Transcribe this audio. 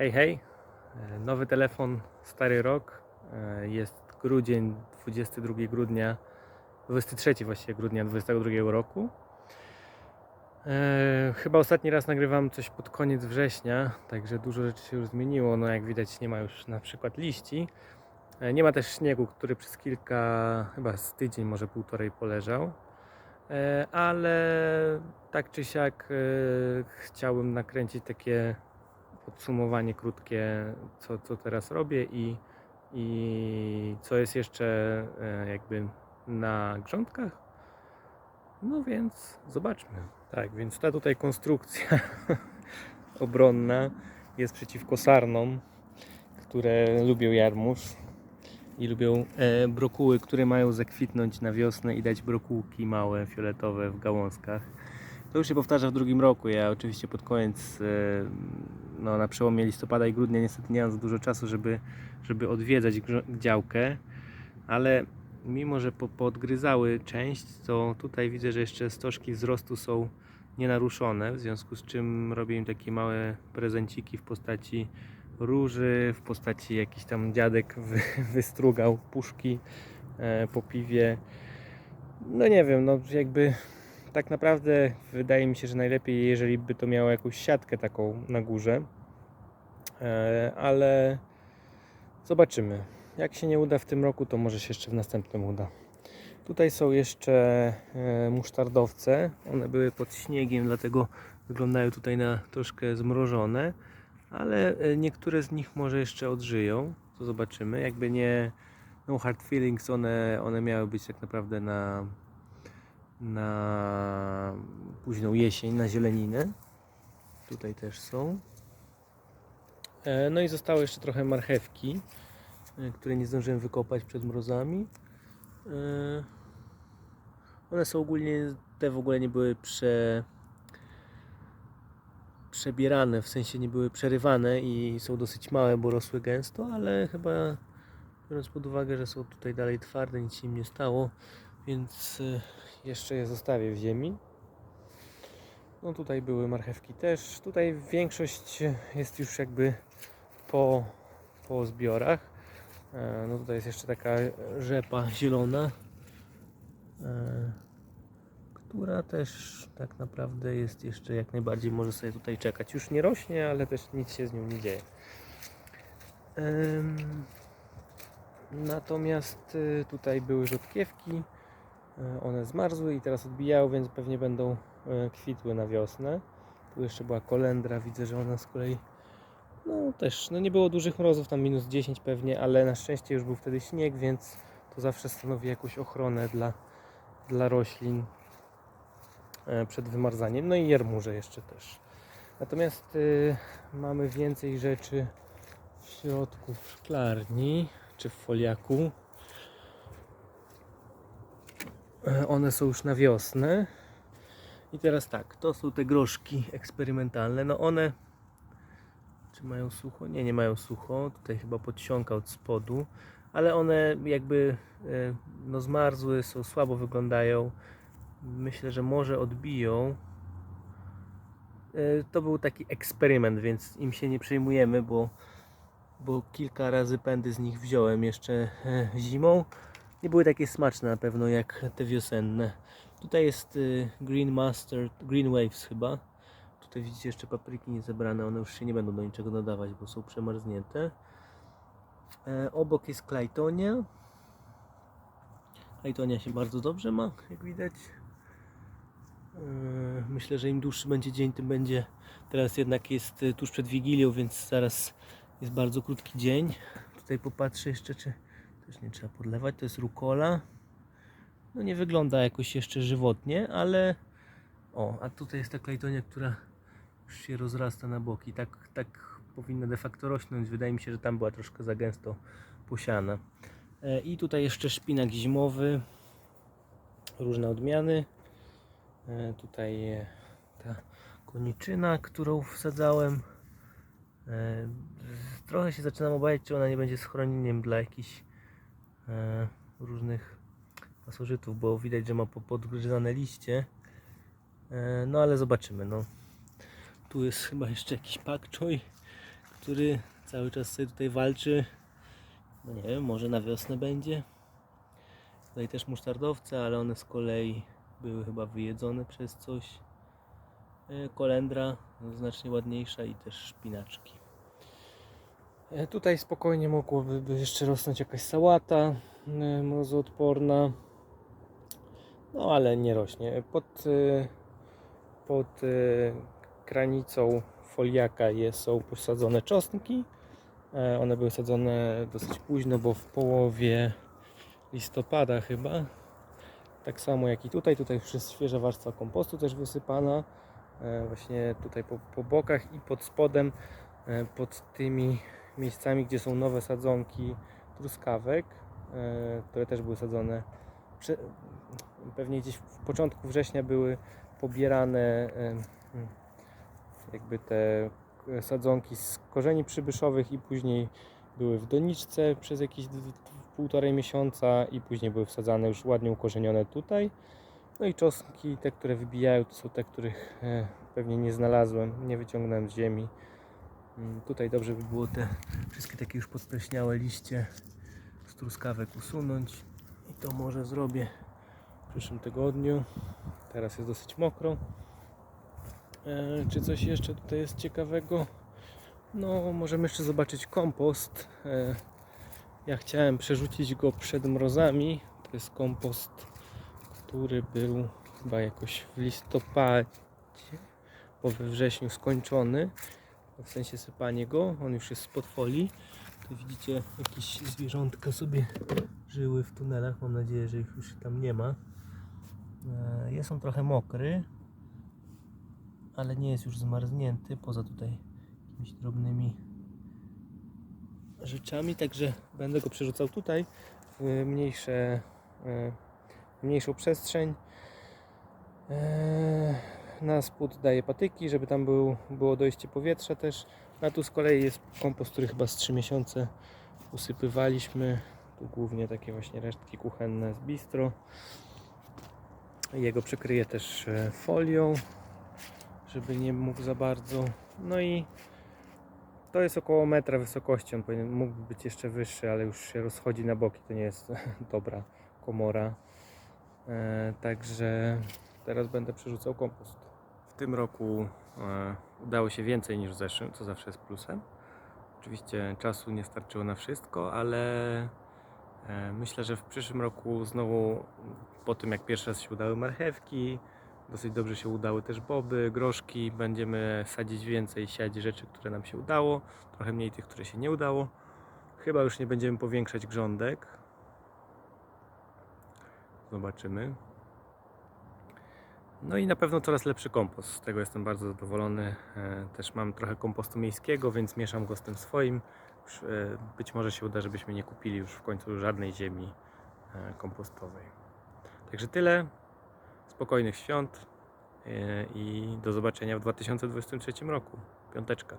Hej, hej. E, Nowy telefon, stary rok. E, Jest grudzień, 22 grudnia, 23 właściwie grudnia 22 roku. E, Chyba ostatni raz nagrywam coś pod koniec września, także dużo rzeczy się już zmieniło. No jak widać nie ma już na przykład liści. Nie ma też śniegu, który przez kilka, chyba z tydzień, może półtorej poleżał. Ale tak czy siak chciałbym nakręcić takie podsumowanie krótkie, co, co teraz robię i, i co jest jeszcze e, jakby na grządkach. No więc zobaczmy. Tak, więc ta tutaj konstrukcja obronna jest przeciwko sarnom, które lubią jarmuż i lubią e, brokuły, które mają zakwitnąć na wiosnę i dać brokułki małe, fioletowe w gałązkach. To już się powtarza w drugim roku. Ja oczywiście pod koniec, e, no, na przełomie listopada i grudnia niestety nie mam za dużo czasu, żeby, żeby odwiedzać działkę, ale mimo, że po, poodgryzały część, to tutaj widzę, że jeszcze stożki wzrostu są nienaruszone, w związku z czym robię im takie małe prezenciki w postaci róży, w postaci jakiś tam dziadek wy, wystrugał puszki e, po piwie. No nie wiem, no jakby tak naprawdę wydaje mi się, że najlepiej, jeżeli by to miało jakąś siatkę taką na górze. E, ale zobaczymy. Jak się nie uda w tym roku, to może się jeszcze w następnym uda. Tutaj są jeszcze e, musztardowce. One były pod śniegiem, dlatego wyglądają tutaj na troszkę zmrożone. Ale e, niektóre z nich może jeszcze odżyją. To zobaczymy. Jakby nie no hard feelings, one, one miały być tak naprawdę na na późną jesień, na zieleninę. Tutaj też są. E, No i zostało jeszcze trochę marchewki, e, które nie zdążyłem wykopać przed mrozami. E, One są ogólnie, te w ogóle nie były prze, przebierane, w sensie nie były przerywane i są dosyć małe, bo rosły gęsto, ale chyba biorąc pod uwagę, że są tutaj dalej twarde, nic się im nie stało, więc jeszcze je zostawię w ziemi. No tutaj były marchewki też. Tutaj większość jest już jakby po, po zbiorach. E, No tutaj jest jeszcze taka rzepa zielona, e, która też tak naprawdę jest jeszcze jak najbardziej może sobie tutaj czekać. Już nie rośnie, ale też nic się z nią nie dzieje. Natomiast y, tutaj były rzodkiewki. E, One zmarzły i teraz odbijają, więc pewnie będą e, kwitły na wiosnę. Tu jeszcze była kolendra, widzę, że ona z kolei no też, no nie było dużych mrozów, tam minus 10 pewnie, ale na szczęście już był wtedy śnieg, więc to zawsze stanowi jakąś ochronę dla, dla roślin e, przed wymarzaniem. No i jarmuże jeszcze też. Natomiast y, mamy więcej rzeczy w środku w szklarni czy w foliaku. E, One są już na wiosnę. I teraz tak, to są te groszki eksperymentalne. No one czy mają sucho? Nie, nie mają sucho. Tutaj chyba podsiąka od spodu, ale one jakby e, no zmarzły, są słabo wyglądają. Myślę, że może odbiją. E, To był taki eksperyment, więc im się nie przejmujemy, bo, bo kilka razy pędy z nich wziąłem jeszcze e, zimą. Nie były takie smaczne na pewno jak te wiosenne. Tutaj jest y, Green Mustard, Green Waves chyba. Tutaj widzicie jeszcze papryki niezebrane, one już się nie będą do niczego nadawać, bo są przemarznięte. E, obok jest Claytonia. Claytonia się bardzo dobrze ma, jak widać. E, myślę, że im dłuższy będzie dzień, tym będzie. Teraz jednak jest y, tuż przed Wigilią, więc zaraz jest bardzo krótki dzień. Tutaj popatrzę jeszcze, czy też nie trzeba podlewać. To jest rukola. No nie wygląda jakoś jeszcze żywotnie, ale o, a tutaj jest ta klejtonia, która już się rozrasta na boki. Tak, tak powinna de facto rosnąć. Wydaje mi się, że tam była troszkę za gęsto posiana. E, I tutaj jeszcze szpinak zimowy. Różne odmiany. E, Tutaj e, ta koniczyna, którą wsadzałem. Trochę się zaczynam obawiać, czy ona nie będzie schronieniem dla jakichś różnych pasożytów, bo widać, że ma po- podgryzane liście. E, No ale zobaczymy. No. Tu jest chyba jeszcze jakiś pakczoj, który cały czas sobie tutaj walczy. No nie wiem, może na wiosnę będzie. Tutaj też musztardowce, ale one z kolei były chyba wyjedzone przez coś. E, Kolendra znacznie ładniejsza i też szpinaczki. E, Tutaj spokojnie mogłoby by jeszcze rosnąć jakaś sałata mrozoodporna. No ale nie rośnie. Pod, e, pod e, granicą foliaka jest, są posadzone czosnki. E, One były sadzone dosyć późno, bo w połowie listopada chyba. Tak samo jak i tutaj. Tutaj już jest świeża warstwa kompostu też wysypana. E, Właśnie tutaj po, po bokach i pod spodem, e, pod tymi miejscami, gdzie są nowe sadzonki truskawek, które też były sadzone. Prze- Pewnie gdzieś w początku września były pobierane e, mm, jakby te sadzonki z korzeni przybyszowych i później były w doniczce przez jakieś półtorej miesiąca i później były wsadzane już ładnie ukorzenione tutaj. No i czosnki, te, które wybijają, to są te, których e, pewnie nie znalazłem, nie wyciągnąłem z ziemi. Mm, Tutaj dobrze by było te wszystkie takie już podpleśniałe liście z truskawek usunąć. To może zrobię w przyszłym tygodniu. Teraz jest dosyć mokro. E, czy coś jeszcze tutaj jest ciekawego? No, możemy jeszcze zobaczyć kompost. E, ja chciałem przerzucić go przed mrozami. To jest kompost, który był chyba jakoś w listopadzie, bo we wrześniu skończony. W sensie sypanie go. On już jest spod folii. Tu widzicie, jakieś zwierzątka sobie żyły w tunelach. Mam nadzieję, że ich już tam nie ma. E, Jest on trochę mokry, ale nie jest już zmarznięty, poza tutaj jakimiś drobnymi rzeczami, także będę go przerzucał tutaj w mniejsze, e, w mniejszą przestrzeń. E, Na spód daję patyki, żeby tam był, było dojście powietrza też. A tu z kolei jest kompost, który chyba z 3 miesiące usypywaliśmy. Tu głównie takie właśnie resztki kuchenne z bistro. Jego przykryję też e, folią, żeby nie mógł za bardzo. No i to jest około metra wysokości. On powinien, mógłby być jeszcze wyższy, ale już się rozchodzi na boki. To nie jest dobra komora. E, także teraz będę przerzucał kompost. W tym roku e, udało się więcej niż w zeszłym, co zawsze jest plusem. Oczywiście czasu nie starczyło na wszystko, ale e, myślę, że w przyszłym roku znowu po tym jak pierwszy raz się udały marchewki, dosyć dobrze się udały też boby, groszki, będziemy sadzić więcej, siać rzeczy, które nam się udało, trochę mniej tych, które się nie udało. Chyba już nie będziemy powiększać grządek. Zobaczymy. No i na pewno coraz lepszy kompost. Z tego jestem bardzo zadowolony. E, Też mam trochę kompostu miejskiego, więc mieszam go z tym swoim. E, Być może się uda, żebyśmy nie kupili już w końcu żadnej ziemi e, kompostowej. Także tyle. Spokojnych świąt i do zobaczenia w 2023 roku. Piąteczka.